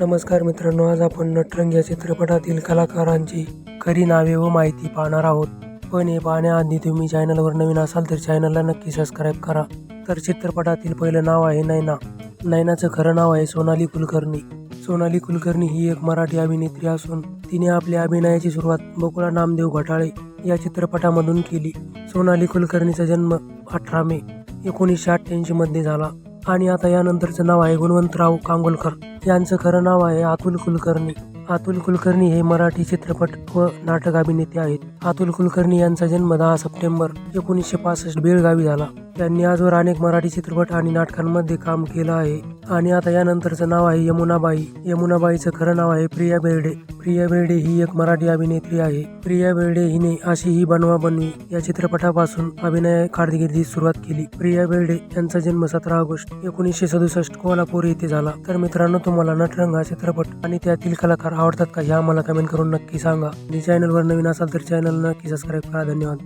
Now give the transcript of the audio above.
नमस्कार मित्रांनो आज आपण नटरंग या चित्रपटातील कलाकारांची खरी नावे व माहिती पाहणार आहोत. पण हे पाहण्याआधी तुम्ही चॅनलवर नवीन असाल तर चॅनलला नक्की सबस्क्राईब करा. तर चित्रपटातील पहिलं नाव आहे नैना. नैनाचं खरं नाव आहे सोनाली कुलकर्णी. सोनाली कुलकर्णी ही एक मराठी अभिनेत्री असून तिने आपल्या अभिनयाची सुरुवात बकुळा नामदेव घोटाळे या चित्रपटामधून केली. सोनाली कुलकर्णीचा जन्म अठरा मे एकोणीसशे अठ्ठ्याऐंशी मध्ये झाला. आणि आता यानंतरचं नाव आहे गुणवंतराव कांगोलकर. यांचं खरं नाव आहे अतुल कुलकर्णी. अतुल कुलकर्णी हे मराठी चित्रपट व नाटक अभिनेते आहेत. अतुल कुलकर्णी यांचा जन्म दहा सप्टेंबर एकोणीसशे पासष्ट बेळगावी झाला. त्यांनी आजवर अनेक मराठी चित्रपट आणि नाटकांमध्ये काम केलं आहे. आणि आता यानंतरचं नाव आहे यमुनाबाई. यमुनाबाईचं खरं नाव आहे प्रिया बेर्डे. प्रिया बेर्डे ही एक मराठी अभिनेत्री आहे. प्रिया बेर्डे हिने अशी ही बनवा बनवी या चित्रपटापासून अभिनय कारकिर्दीत सुरुवात केली. प्रिया बेर्डे यांचा जन्म सतरा ऑगस्ट एकोणीसशे सदुसष्ट कोल्हापूर येथे झाला. तर मित्रांनो तुम्हाला नटरंग हा चित्रपट आणि त्यातील कलाकार आवडतात का हे आम्हाला कमेंट करून नक्की सांगा. आणि चॅनलवर नवीन असाल तर चॅनल नक्की सबस्क्राईब करा. धन्यवाद.